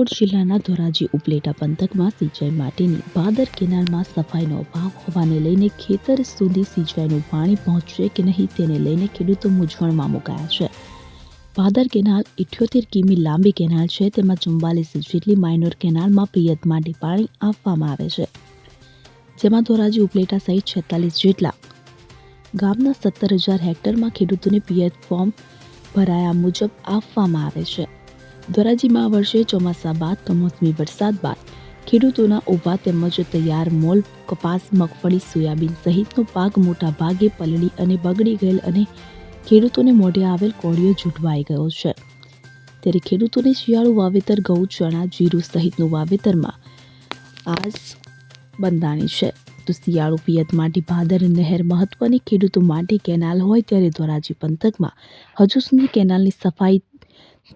રાજકોટ જિલ્લાના ધોરાજી ઉપલેટા પંથકમાં સિંચાઈ માટેની ભાદર કેનાલમાં સફાઈનો અભાવ હોવાને લઈને ખેતર સુધી સિંચાઈનું પાણી પહોંચશે કે નહીં તેને લઈને ખેડૂતો મૂંઝવણમાં મુકાયા છે. ભાદર કેનાલ ઇઠ્યોતેર કિમી લાંબી કેનાલ છે, તેમાં ચુમ્બાલીસ જેટલી માઇનોર કેનાલમાં પિયત માટે પાણી આપવામાં આવે છે. જેમાં ધોરાજી ઉપલેટા સહિત છેતાલીસ જેટલા ગામના સત્તર હજાર હેક્ટરમાં ખેડૂતોને પિયત ફોર્મ ભરાયા મુજબ આપવામાં આવે છે. ધોરાજીમાં આ વર્ષે ચોમાસા બાદ કમોસમી વરસાદ બાદ ખેડૂતોના ઊભા તેમજ તૈયાર મોલ, કપાસ, મગફળી, સોયાબીન સહિતનો પાક મોટા ભાગે પલળી અને બગડી ગયેલ અને ખેડૂતોને મોઢે આવેલ કોળિયો ઝૂંટવાઈ ગયો છે. ત્યારે ખેડૂતોને શિયાળુ વાવેતર, ઘઉં, ચણા, જીરું સહિતનું વાવેતરમાં આજ બંધાણી છે. તો શિયાળુ પિયત માટે ભાદર નહેર મહત્વની ખેડૂતો માટે કેનાલ હોય ત્યારે ધોરાજી પંથકમાં હજુ સુધી કેનાલની સફાઈ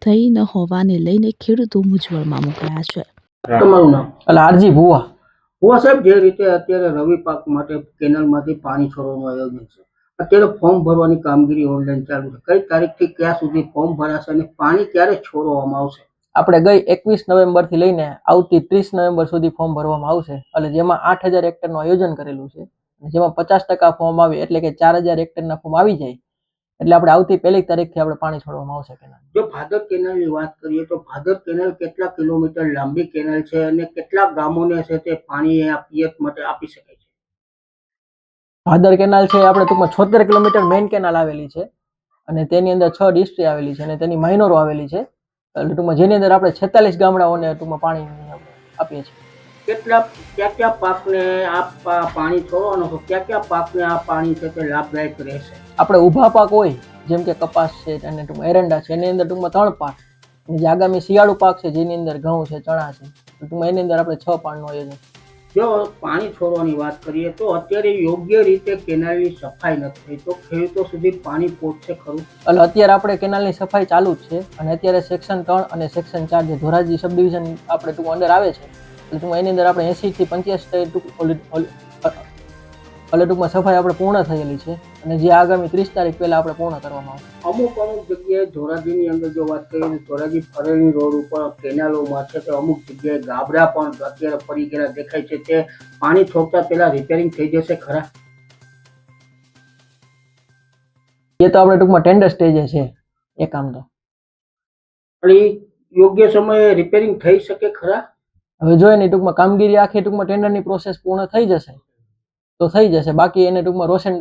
થઈ ન હોવાને લઈને ખેડૂતો મૂંઝવણમાં મુકાયા છે. તમારું નામ એટલે આરજી ભુવા. ભુવા સાહેબ જે રીતે અત્યારે રવિ પાક માટે કેનાલમાંથી પાણી છોડવાનું આયોજન છે અત્યારે ફોર્મ ભરવાની કામગીરી ઓનલાઈન ચાલુ છે. કઈ તારીખથી ક્યાં સુધી ફોર્મ ભરાશે અને પાણી ક્યારે છોડવામાં આવશે? આપણે ગઈ એકવીસ નવેમ્બરથી લઈને આવતી ત્રીસ નવેમ્બર સુધી ફોર્મ ભરવામાં આવશે એટલે જેમાં આઠ હજાર હેક્ટરનું આયોજન કરેલું છે જેમાં પચાસ ટકા ફોર્મ આવે એટલે કે ચાર હજાર હેક્ટરના ફોર્મ આવી જાય. એટલે આપણે આવતી પહેલી તારીખથી આપણે પાણી છોડવામાં આવશે કેનાલ. જો ભાદર કેનાલની વાત કરીએ તો ભાદર કેનાલ કેટલા કિલોમીટર લાંબી કેનાલ છે અને કેટલા ગામોને છે તે પાણી પિયત માટે આપી શકાય છે? ભાદર કેનાલ છે આપણે ટૂંકમાં છોતેર કિલોમીટર મેઇન કેનાલ આવેલી છે અને તેની અંદર છ ડિસ્ટ્રી આવેલી છે અને તેની માઇનોરો આવેલી છે. એટલે ટૂંકમાં જેની અંદર આપણે છેતાલીસ ગામડાઓને ટૂંકમાં પાણી આપીએ છીએ. કેટલા ક્યાં ક્યાં પાકને આ પાણી છોડવાનું તો ક્યાં ક્યાં પાકને આ પાણી છે તે લાભદાયક રહેશે? આપણે ઊભા પાક હોય જેમ કે કપાસ છે અને ટૂંકમાં એરંડા છે એની અંદર ટૂંકમાં ત્રણ પાક અને જે આગામી શિયાળુ પાક છે જેની અંદર ઘઉં છે ચણા છે ટૂંકમાં એની અંદર આપણે છ પાકનું આયોજન જો પાણી છોડવાની વાત કરીએ તો અત્યારે યોગ્ય રીતે કેનાલની સફાઈ નથી તો ખેડૂતો સુધી પાણી પહોંચશે ખરું? એટલે અત્યારે આપણે કેનાલની સફાઈ ચાલુ જ છે. અને અત્યારે સેક્શન ત્રણ અને સેક્શન ચાર જે ધોરાજી સબડિવિઝન આપણે ટૂંક અંદર આવે છે એટલે ટૂંકમાં એની અંદર આપણે એસી થી પંચ્યાસી ટૂંક ઓલી- ઓલી- એટલે ટૂંકમાં સફાઈ આપણે પૂર્ણ થયેલી છે. અને જે આગામી ત્રીસ તારીખ પહેલા આપણે પૂર્ણ કરવામાં આવશે. અમુક અમુક જગ્યાએ ધોરાજીની અંદર જો વાત કરીએ ધોરાજી ફરેલી રોડ ઉપર કેનાલોમાં છે તો અમુક જગ્યાએ ગાબડા પણ અત્યારે ફરી ગયેલા દેખાય છે તે પાણી છોકતા પહેલાં રિપેરિંગ થઈ જશે ખરા? એ તો આપણે ટૂંકમાં ટેન્ડર સ્ટેજે છે. એ કામ તો. અને યોગ્ય સમયે રિપેરિંગ થઈ શકે ખરા? હવે જોઈએ ને ટૂંકમાં કામગીરી આખી ટૂંકમાં ટેન્ડરની પ્રોસેસ પૂર્ણ થઈ જશે તો થઈ જશે બાકી એને ટૂંકમાં રોશન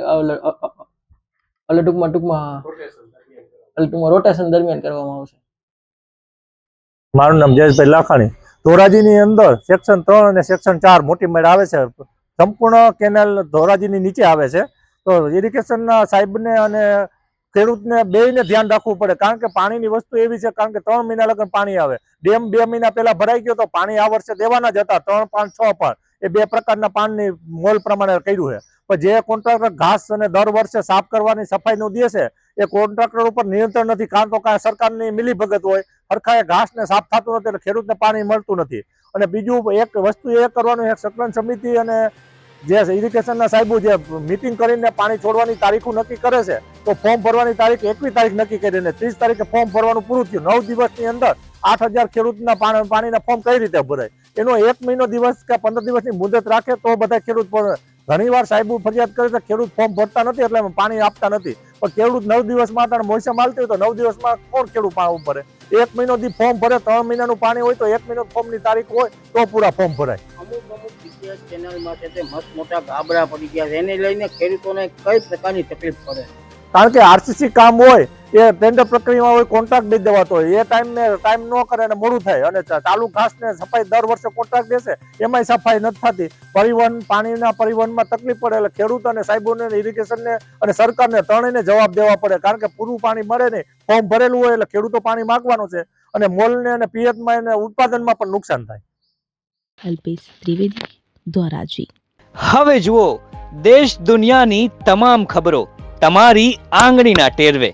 એટલે ટૂંકમાં ટૂંકમાં એટલે ટૂંકમાં રોટેશન દરમિયાન કરવામાં આવશે મારું નામ જયેશભાઈ લાખાણી ધોરાજીની અંદર સેક્શન ત્રણ અને સેક્શન ચાર મોટી મેળ આવે છે સંપૂર્ણ કેનાલ ધોરાજીની નીચે આવે છે તો ઇરિગેશનના સાહેબને અને ખેડૂતને બેયને ધ્યાન રાખવું પડે. કારણ કે પાણીની વસ્તુ એવી છે, કારણ કે ત્રણ મહિના લગન પાણી આવે. ડેમ બે મહિના પહેલા ભરાઈ ગયો તો પાણી આ વર્ષે દેવાના જ હતા. ત્રણ, પાંચ, છ પણ. એ બે પ્રકારના પાણીની મોલ પ્રમાણે કર્યું છે. પણ જે કોન્ટ્રાક્ટર ઘાસ અને દર વર્ષે સાફ કરવાની સફાઈનું દે છે, એ કોન્ટ્રાક્ટર ઉપર નિયંત્રણ નથી. કારણ તો કાંઈ સરકારની મિલીભગત હોય. હરખાએ ઘાસને સાફ થતું નથી એટલે ખેડૂતને પાણી મળતું નથી. અને બીજું એક વસ્તુ એ કરવાનું એક સંકલન સમિતિ અને જે ઇરિગેશનના સાહેબો જે મિટિંગ કરીને પાણી છોડવાની તારીખો નક્કી કરે છે, તો ફોર્મ ભરવાની તારીખ એકવીસ તારીખ નક્કી કરીને ત્રીસ તારીખે ફોર્મ ભરવાનું પૂરું થયું. નવ દિવસની અંદર આઠ હજાર ખેડૂતના પાણીના ફોર્મ કઈ રીતે ભરાય? એનો એક મહિનો દિવસ કે પંદર દિવસની મુદત રાખે તો બધા ખેડૂત ઘણીવાર સાહેબો ફરિયાદ કરે છે, ખેડૂત ફોર્મ ભરતા નથી એટલે પાણી આપતા નથી. પણ ખેડૂત નવ દિવસમાં તારે મોસમ હાલતી હોય તો નવ દિવસમાં કોણ ખેડૂત પાણી ભરે એક મહિનો થી ફોર્મ ભરે ત્રણ મહિનાનું પાણી હોય તો એક મહિનો ફોર્મની તારીખ હોય તો પૂરા ફોર્મ ભરાય. અમુક અમુક છે તે મસ્ત મોટા ગાબડા પડી ગયા છે. એને લઈને ખેડૂતોને કઈ પ્રકારની તકલીફ પડે? કારણ કે આરસીસી કામ હોય એ ટેન્ડર પ્રક્રિયામાં હોય કોન્ટ્રાક્ટ દઈ દેવાતો હોય. એ ટાઈમને ટાઈમ ન કરે અને મોડું થાય. અને ચાલુ ઘાસને સફાઈ દર વર્ષે કોન્ટ્રાક્ટ દેશે એમાંય સફાઈ નથી થતી. પરિવહન પાણીના પરિવહનમાં તકલીફ પડે એટલે ખેડૂત અને સાહેબોને ઇરિગેશનને અને સરકારને ત્રણેયને જવાબ દેવા પડે. કારણ કે પૂરું પાણી મળે નહીં. ફોર્મ ભરેલું હોય એટલે ખેડૂતો પાણી માગવાનું છે. અને મોલને અને પિયતમાં એને ઉત્પાદનમાં પણ નુકસાન થાય. અલ્પેશ ત્રિવેદી ધોરાજી. હવે જુઓ દેશ દુનિયાની તમામ ખબરો તમારી આંગળીના ટેરવે.